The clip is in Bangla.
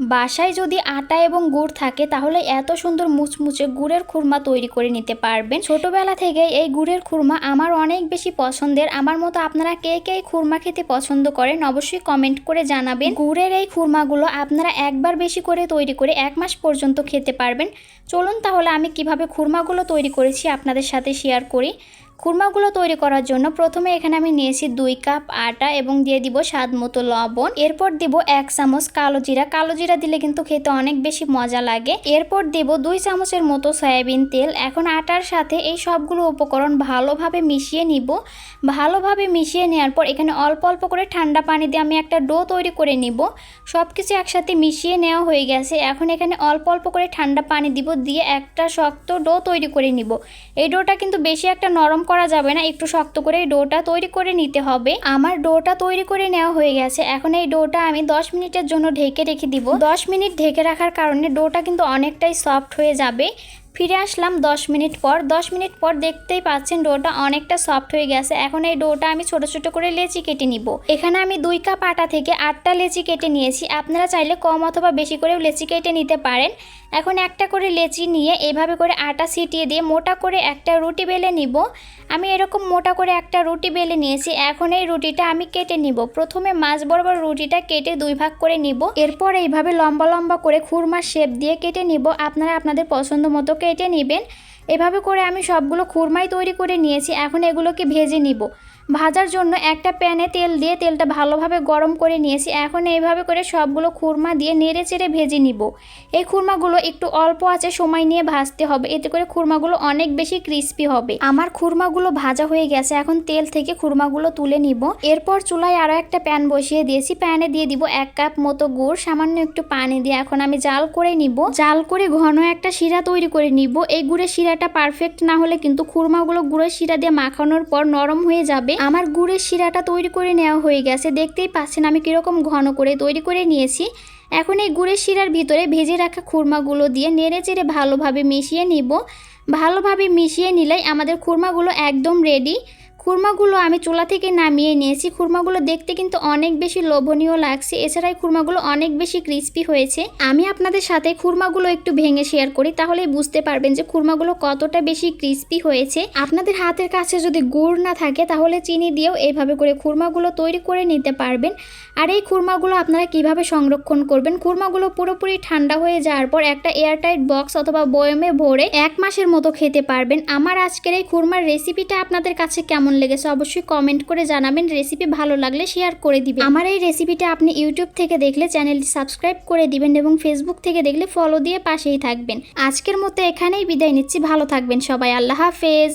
বাসায় যদি আটা এবং গুড় থাকে, তাহলে এত সুন্দর মুচমুচে গুড়ের খুরমা তৈরি করে নিতে পারবেন। ছোটবেলা থেকে এই গুড়ের খুরমা আমার অনেক বেশি পছন্দের। আমার মতো আপনারা কে কে খুরমা খেতে পছন্দ করেন, অবশ্যই কমেন্ট করে জানাবেন। গুড়ের এই খুরমাগুলো আপনারা একবার বেশি করে তৈরি করে এক মাস পর্যন্ত খেতে পারবেন। চলুন তাহলে আমি কীভাবে খুরমাগুলো তৈরি করেছি আপনাদের সাথে শেয়ার করি। খুরমাগুলো তৈরি করার জন্য প্রথমে এখানে আমি নিয়েছি দুই কাপ আটা এবং দিয়ে দিব স্বাদ মতো লবণ। এরপর দিব এক চামচ কালো জিরা। কালো জিরা দিলে কিন্তু খেতে অনেক বেশি মজা লাগে। এরপর দিব দুই চামচের মতো সয়াবিন তেল। এখন আটার সাথে এই সবগুলো উপকরণ ভালোভাবে মিশিয়ে নিব। ভালোভাবে মিশিয়ে নেওয়ার পর এখানে অল্প অল্প করে ঠান্ডা পানি দিয়ে আমি একটা ডো তৈরি করে নিব। সব কিছু একসাথে মিশিয়ে নেওয়া হয়ে গেছে। এখন এখানে অল্প অল্প করে ঠান্ডা পানি দিব দিয়ে একটা শক্ত ডো তৈরি করে নিব। এই ডোটা কিন্তু বেশি একটা নরম করা যাবে না। একটু শক্ত করে এই ডোটা তৈরি করে নিতে হবে। আমার ডোটা তৈরি করে নেওয়া হয়ে গেছে। এখন এই ডোটা আমি 10 মিনিটের জন্য ঢেকে রেখে দিব। 10 মিনিট ঢেকে রাখার কারণে ডোটা কিন্তু অনেকটাই সফট হয়ে যাবে। ফিরে আসলাম 10 মিনিট পর। 10 মিনিট পর দেখতেই পাচ্ছেন ডোটা অনেকটা সফট হয়ে গেছে। এখন এই ডোটা আমি ছোট ছোট করে লেচি কেটে নিব। এখানে আমি দুই কাপ আটা থেকে আটটা লেচি কেটে নিয়েছি। আপনারা চাইলে কম অথবা বেশি করেও লেচি কেটে নিতে পারেন। এখন একটা করে লেচি নিয়ে এভাবে করে আটা ছিটিয়ে দিয়ে মোটা করে একটা রুটি বেলে নিব। আমি এরকম মোটা করে একটা রুটি বেলে নিয়েছি। এখন এই রুটিটা আমি কেটে নিব। প্রথমে মাছ বরাবর রুটিটা কেটে দুই ভাগ করে নিব। এরপর এইভাবে লম্বা লম্বা করে খুরমার শেপ দিয়ে কেটে নিব। আপনারা আপনাদের পছন্দ মতো কেটে নেবেন। এভাবে করে আমি সবগুলো খুরমাই তৈরি করে নিয়েছি। এখন এগুলোকে ভেজে নিব। ভাজার জন্য একটা প্যানে তেল দিয়ে তেলটা ভালোভাবে গরম করে নিয়েছি। এখন এইভাবে করে সবগুলো খুরমা দিয়ে নেড়ে চেড়ে ভেজে নিব। এই খুরমাগুলো একটু অল্প আছে, সময় নিয়ে ভাজতে হবে। এতে করে খুরমাগুলো অনেক বেশি ক্রিস্পি হবে। আমার খুরমাগুলো ভাজা হয়ে গেছে। এখন তেল থেকে খুরমাগুলো তুলে নিব। এরপর চুলায় আরও একটা প্যান বসিয়ে দিয়েছি। প্যানে দিয়ে দিব এক কাপ মতো গুড়, সামান্য একটু পানি দিয়ে এখন আমি জাল করে নিব। জাল করে ঘন একটা শিরা তৈরি করে নিব। এই গুড়ের শিরাটা পারফেক্ট না হলে কিন্তু খুরমাগুলো গুড়ের শিরা দিয়ে মাখানোর পর নরম হয়ে যাবে। আমার গুড়ের শিরাটা তৈরি করে নেওয়া হয়ে গেছে। দেখতেই পাচ্ছেন আমি কীরকম ঘন করে তৈরি করে নিয়েছি। এখন এই গুড়ের শিরার ভিতরে ভেজে রাখা খুরমাগুলো দিয়ে নেড়ে চেড়ে ভালোভাবে মিশিয়ে নিব। ভালোভাবে মিশিয়ে নিলেই আমাদের খুরমাগুলো একদম রেডি খুরমাগুলো আমি চুলা থেকে নামিয়ে নিয়েছি। খুরমাগুলো দেখতে কিন্তু অনেক বেশি লোভনীয় লাগছে। এছাড়া এই খুরমাগুলো অনেক বেশি ক্রিস্পি হয়েছে। আমি আপনাদের সাথে খুরমাগুলো একটু ভেঙে শেয়ার করি, তাহলেই বুঝতে পারবেন যে খুরমাগুলো কতটা বেশি ক্রিস্পি হয়েছে। আপনাদের হাতের কাছে যদি গুড় না থাকে, তাহলে চিনি দিয়েও এইভাবে করে খুরমাগুলো তৈরি করে নিতে পারবেন। আর এই খুরমাগুলো আপনারা কীভাবে সংরক্ষণ করবেন? খুরমাগুলো পুরোপুরি ঠান্ডা হয়ে যাওয়ার পর একটা এয়ারটাইট বক্স অথবা বয়মে ভরে এক মাসের মতো খেতে পারবেন। আমার আজকের এই খুরমার রেসিপিটা আপনাদের কাছে কেমন লেগেছে অবশ্যই কমেন্ট করে জানাবেন। রেসিপি ভালো লাগলে শেয়ার করে দিবেন। আমার এই রেসিপিটা আপনি ইউটিউব থেকে দেখলে চ্যানেলটি সাবস্ক্রাইব করে দিবেন এবং ফেসবুক থেকে দেখলে ফলো দিয়ে পাশেই থাকবেন। আজকের মতো এখানেই বিদায় নিচ্ছি। ভালো থাকবেন সবাই। আল্লাহ হাফেজ।